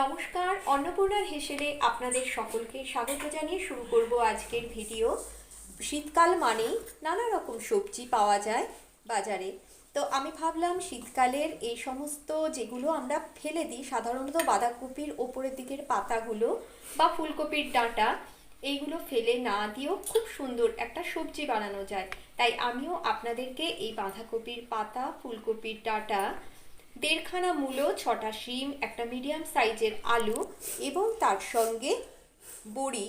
নমস্কার অন্নপূর্ণার হেসেলে আপনাদের সকলকে স্বাগত জানিয়ে শুরু করব আজকের ভিডিও। শীতকাল মানেই নানা রকম সবজি পাওয়া যায় বাজারে। তো আমি ভাবলাম শীতকালের এই সমস্ত যেগুলো আমরা ফেলে দিই, সাধারণত বাঁধাকপির ওপরের দিকের পাতাগুলো বা ফুলকপির ডাঁটা, এইগুলো ফেলে না দিয়েও খুব সুন্দর একটা সবজি বানানো যায়। তাই আমিও আপনাদেরকে এই বাঁধাকপির পাতা, ফুলকপির ডাঁটা দেড়খানা মূলো, ছটা শিম, একটা মিডিয়াম সাইজের আলু এবং তার সঙ্গে বড়ি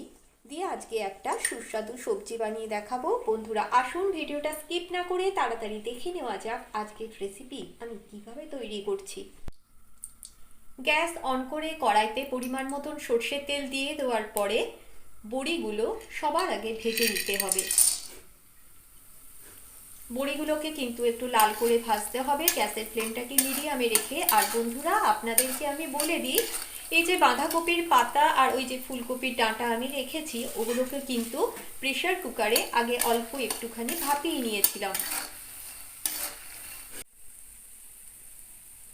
দিয়ে আজকে একটা সুস্বাদু সবজি বানিয়ে দেখাবো। বন্ধুরা, আসুন ভিডিওটা স্কিপ না করে তাড়াতাড়ি দেখে নেওয়া যাক আজকের রেসিপি আমি কীভাবে তৈরি করছি। গ্যাস অন করে কড়াইতে পরিমাণ মতন সর্ষের তেল দিয়ে দেওয়ার পরে বড়িগুলো সবার আগে ভেজে নিতে হবে। বড়িগুলোকে কিন্তু একটু লাল করে ভাজতে হবে। গ্যাসের ফ্লেমটাকে মিডিয়ামে রেখে, আর বন্ধুরা, আপনাদেরকে আমি বলে দিই, এই যে বাঁধাকপির পাতা আর ওই যে ফুলকপির ডাঁটা আমি রেখেছি, ওগুলোকে কিন্তু প্রেশার কুকারে আগে অল্প একটুখানি ভাপিয়ে নিয়েছিলাম।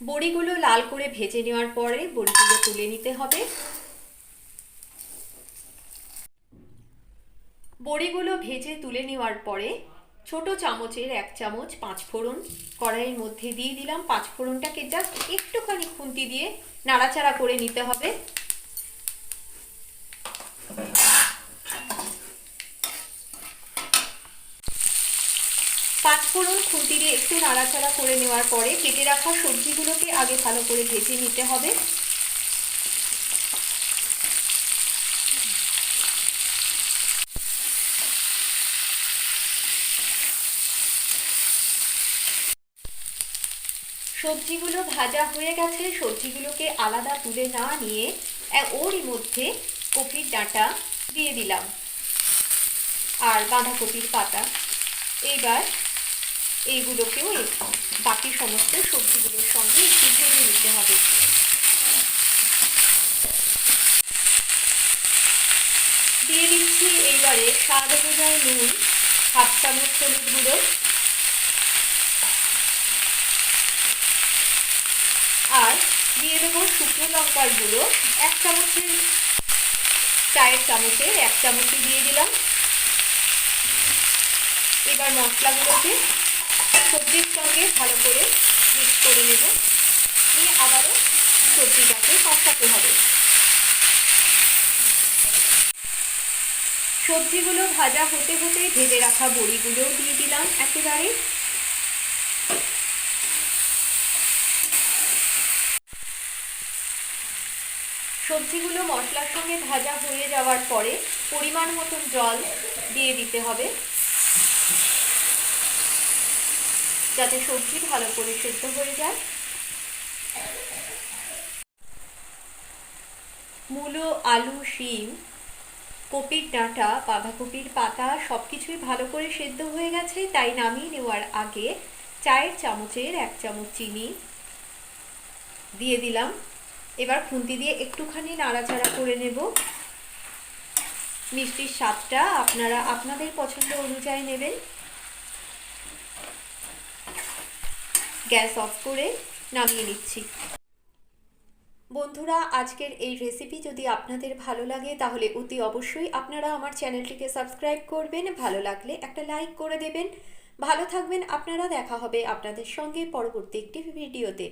বড়িগুলো লাল করে ভেজে নেওয়ার পরে বড়িগুলো তুলে নিতে হবে। বড়িগুলো ভেজে তুলে নেওয়ার পরে ছোট চামচের এক চামচ পাঁচ ফোড়ন। কড়াইয়ের মধ্যে দিয়ে দিলাম পাঁচ ফোড়নটাকে জাস্ট একটুখানি খুন্তি দিয়ে নাড়াচাড়া করে নিতে হবে। পাঁচ ফোড়ন খুন্তি দিয়ে একটু নাড়াচাড়া করে নেওয়ার পরে কেটে রাখা সবজিগুলোকে আগে ভালো করে ভেজে নিতে হবে। সবজিগুলো ভাজা হয়ে গেছে, সবজিগুলোকে আলাদা তুলে না নিয়ে ওরই মধ্যে কপির ডাঁটা দিয়ে দিলাম। আর বাঁধাকপির পাতা। এইবার এইগুলোকেও বাকি সমস্ত সবজিগুলোর সঙ্গে একটু ভেজে নিতে হবে। দিয়ে দিচ্ছি এইবারে স্বাদ অনুযায়ী নুন, হাফ চামচ হলুদ গুঁড়ো আর দিয়ে দেবো শুকনো লঙ্কার গুঁড়ো এক চামচের চায়ের চামচের এক চামচই দিয়ে দিলাম। এবার মশলাগুলোকে সবজির সঙ্গে ভালো করে মিক্স করে নেব। নিয়ে আবারও সবজিটাকে কষাতে হবে। সবজিগুলো ভাজা হতে হতে ভেজে রাখা বড়িগুলোও দিয়ে দিলাম একেবারে। সবজিগুলো মশলার সঙ্গে ভাজা হয়ে যাওয়ার পরে পরিমাণ মতন জল দিয়ে দিতে হবে। যাতে সবজি ভালো করে সেদ্ধ হয়ে যায়। মূলো, আলু, শিম, কপির ডাঁটা, বাঁধাকপির পাতা সব কিছুই ভালো করে সেদ্ধ হয়ে গেছে, তাই নামিয়ে নেওয়ার আগে চায়ের চামচের এক চামচ চিনি দিয়ে দিলাম। এবার খুন্তি দিয়ে একটুখানি নাড়াচাড়া করে নেব। মিষ্টির স্বাদটা আপনারা আপনাদের পছন্দ অনুযায়ী নেবেন। গ্যাস অফ করে নামিয়ে নিচ্ছি। বন্ধুরা, আজকের এই রেসিপি যদি আপনাদের ভালো লাগে, তাহলে অতি অবশ্যই আপনারা আমার চ্যানেলটিকে সাবস্ক্রাইব করবেন। ভালো লাগলে একটা লাইক করে দেবেন। ভালো থাকবেন। আপনারা দেখা হবে আপনাদের সঙ্গে পরবর্তী একটি ভিডিওতে